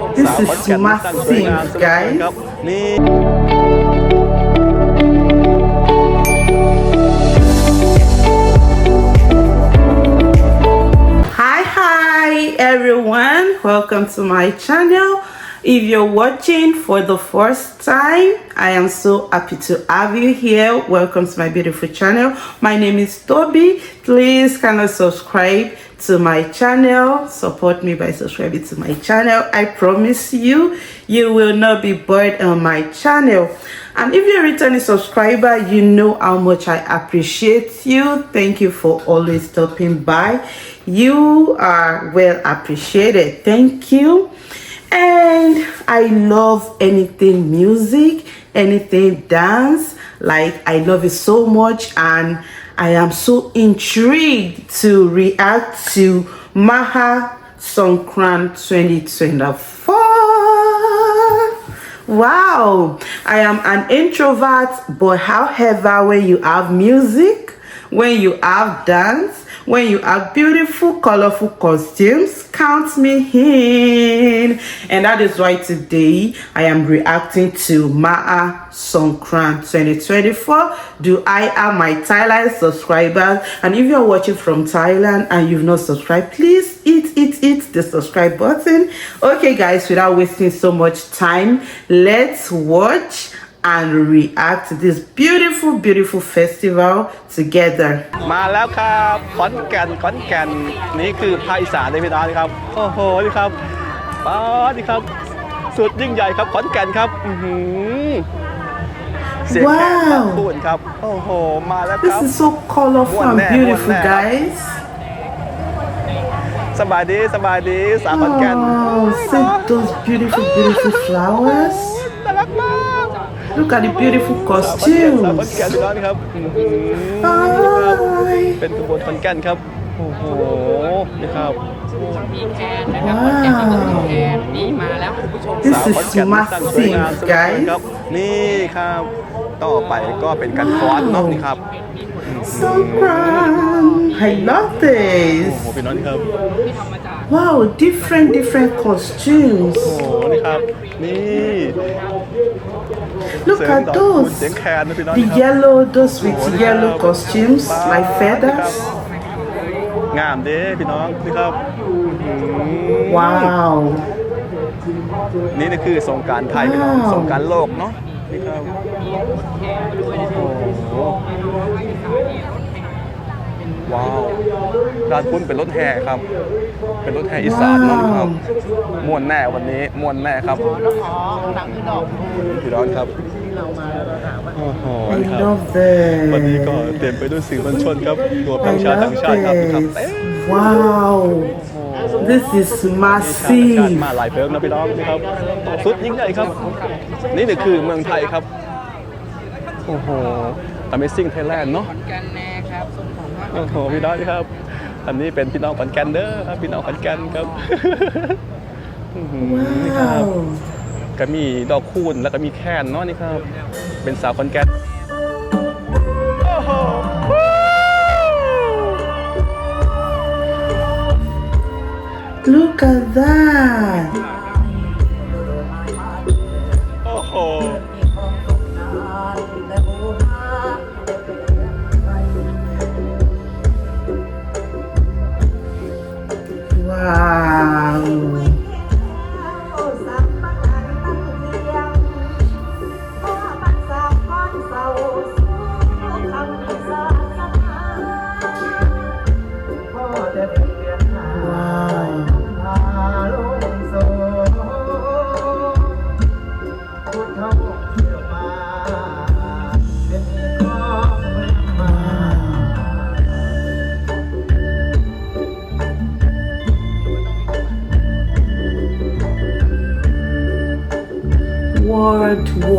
This is massive, guys. everyone welcome to my channel if you're watching for the first time, I am so happy to have you here. Welcome to my beautiful channel. My name is Toby. Please kindly subscribe to my channel. Support me by subscribing to my channel. I promise you, you will not be bored on my channel. And if you're a returning subscriber, you know how much I appreciate you. Thank you for always stopping by. You are well appreciated. Thank you. And I love anything music, anything dance. Like, I love it so much. And I am so intrigued to react to Maha Songkran 2024. Wow, I am an introvert, but however, when you have music, when you have dance, when you have beautiful, colorful costumes, count me in. And that is why today I am reacting to Maa Songkran 2024. Do I have my Thailand subscribers? And if you're watching from Thailand and you've not subscribed, please hit, hit, hit the subscribe button. Okay, guys, without wasting so much time, let's watch and react to this beautiful, beautiful festival together. มาแล้วครับขอนแก่นขอนแก่นนี่คือภาคอีสานเลยพี่น้องครับโอ้โหนี่ครับป้าดนี่ครับ สุดยิ่งใหญ่ครับขอนแก่นครับอื้อหือเสียงแค่ว้าวตะพูนครับโอ้โหมาแล้วครับ This is so colorful and One there, beautiful, one there. guys. สบายดีสบายดีสาวขอนแก่น Oh, see those beautiful, beautiful flowers. น่ารักมาก Look at the beautiful สาวขอนแก่นสาวขอน costumes. แก่นพี่น้องครับอื้อหือ Hi. เป็นขบวนขอนแก่นครับ โอ้โหนี่ครับมีแคนนะครับขอนแก่นมีคนแคนนี่มาแล้วคุณผู้ชม This สาว is ขอนแก่นที่ตั้งสวยงาม massive, สวยงาม guys. ครับ นี่ครับ ต่อไปก็เป็นการฟ้อนเนาะนี่ครับ Songkran. I love โอ้ this. โหพี่น้องครับ ที่ทำมาจาก Wow, different, different costumes. โอ้โหนี่ครับ นี่ Look เสียง at ดอกคูณ those. เสียงแคนนะพี่น้อง The ครับ yellow, those with yellow costumes, like feathers. งามเด้พี่น้องนี่ครับอื้อหือ Wow. นี่นี่คือสงกรารไทยพี่น้องว้าวสงกรารโลกเนาะนี่ครับโอ้โห ว้าวการคุ้นเป็นรถแห่ครับ เป็นรถแห่อีสานเนาะนี่ครับม่วนแน่วันนี้ม่วนแน่ครับพี่น้องครับโอ้โห I นี่ครับ love วันนี้ก็ this. เต็มไปด้วยสื่อมวลชนครับรวมทั้ I งชาวต่าง love ชาติครับครับเอ๊ะ this. Wow. This is ชาวต่างชาติ massive. มาหลายเพิงนะพี่น้องนี่ครับสุดยิ่งใหญ่ครับ นี่นี่คือเมืองไทยครับ โอ้โห Amazing Thailand เนาะ โอ้โหพี่น้องนี่ครับ อันนี้เป็นพี่น้องขอนแก่นเด้อครับพี่น้องขอนแก่นครับอื้อหือนี่ครับ Wow. ก็มีดอกคูณแล้วก็มีแคนเนาะนี่ครับ เป็นสาวขอนแก่นโอ้โห Look at that.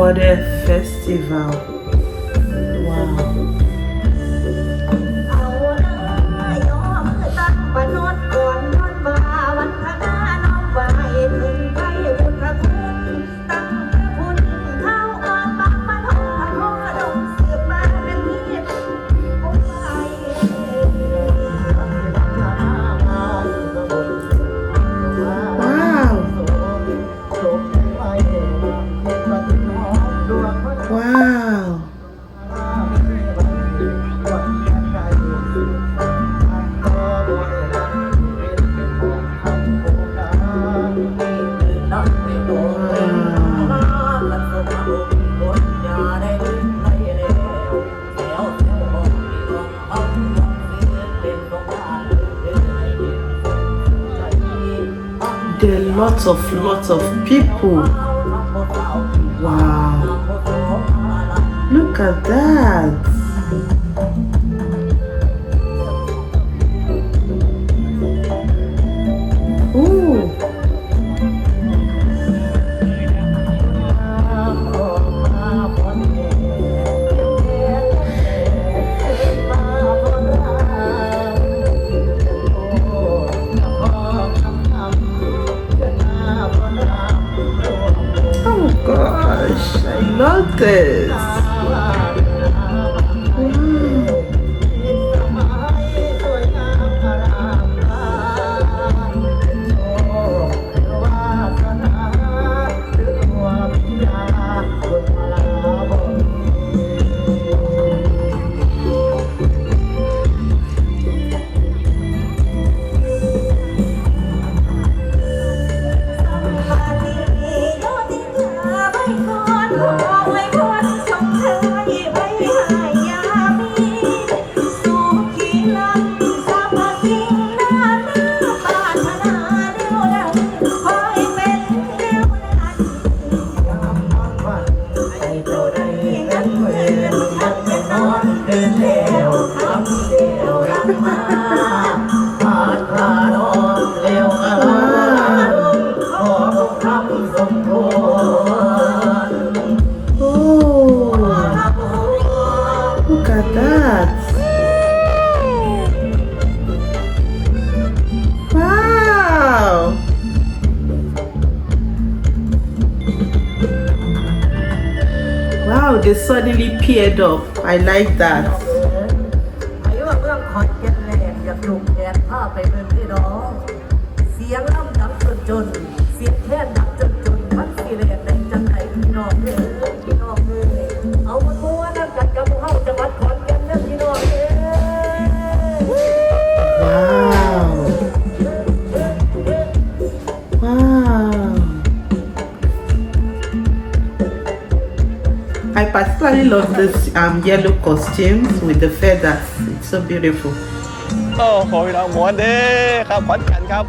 Water Festival. Wow. There are lots of lots of people. Wow. Look at that. they suddenly paired up. I like that. love this um, yellow costumes with the feathers. It's so beautiful. โอ้โหเราหมวนเด้ครับขวัญขันครับ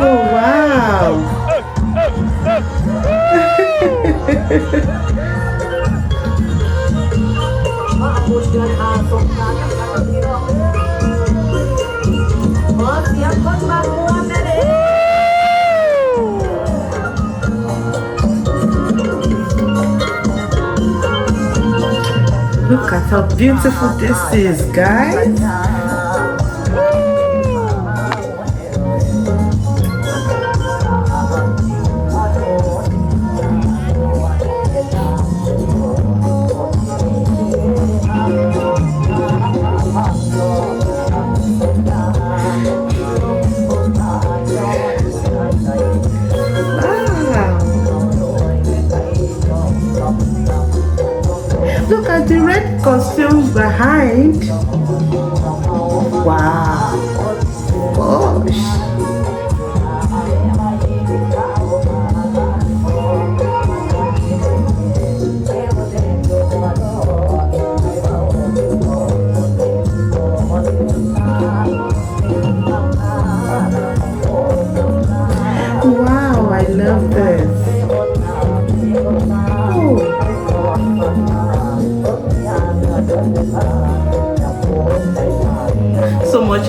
Oh wow! Look at how beautiful this is, guys. consumed behind. Wow.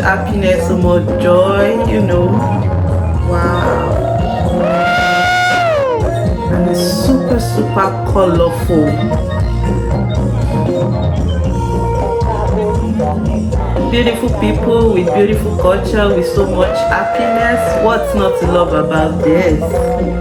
happiness, so more joy, you know. Wow. And it's super, super colorful. Beautiful people with beautiful culture with so much happiness. What's not to love about this?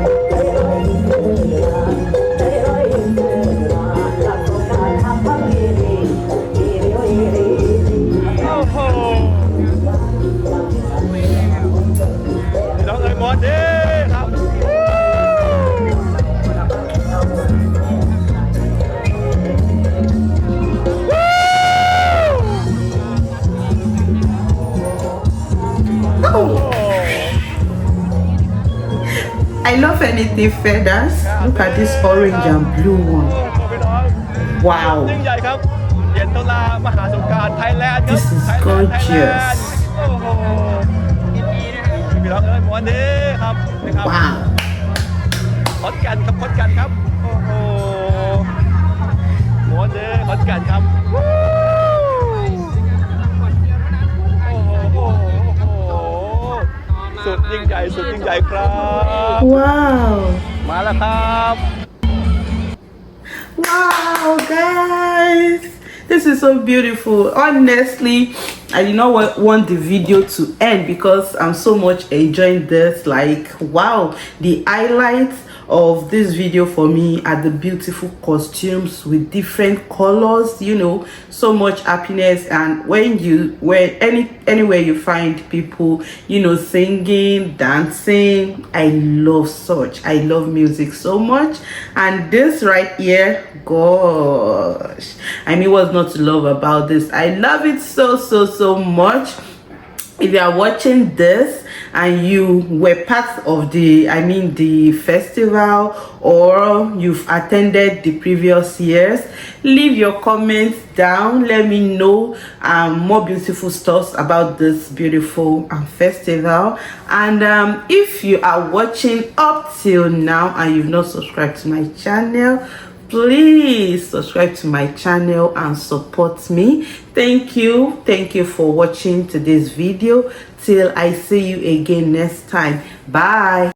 I love anything feathers. Look at this orange and blue one. Wow. This is gorgeous. Wow. ขอนกันครับขอนกันครับโอ้โหหมอนเด้อขอนกันครับวู้โอ้โหสุดยิ่งใหญ่สุดยิ่งใหญ่ครับ Wow. มาแล้วครับ Wow, guys. This is so beautiful. Honestly, I did not wa- want the video to end because I'm so much enjoying this. Like, wow, the highlights of this video for me are the beautiful costumes with different colors you know so much happiness and when you where any anywhere you find people you know singing dancing i love such i love music so much and this right here gosh i mean what's not to love about this i love it so so so much. If you are watching this and you were part of the i mean the festival or you've attended the previous years leave your comments down. Let me know um, more beautiful stuff about this beautiful um, festival. And um, if you are watching up till now and you've not subscribed to my channel please subscribe to my channel and support me. Thank you. Thank you for watching today's video. Till i see you again next time. Bye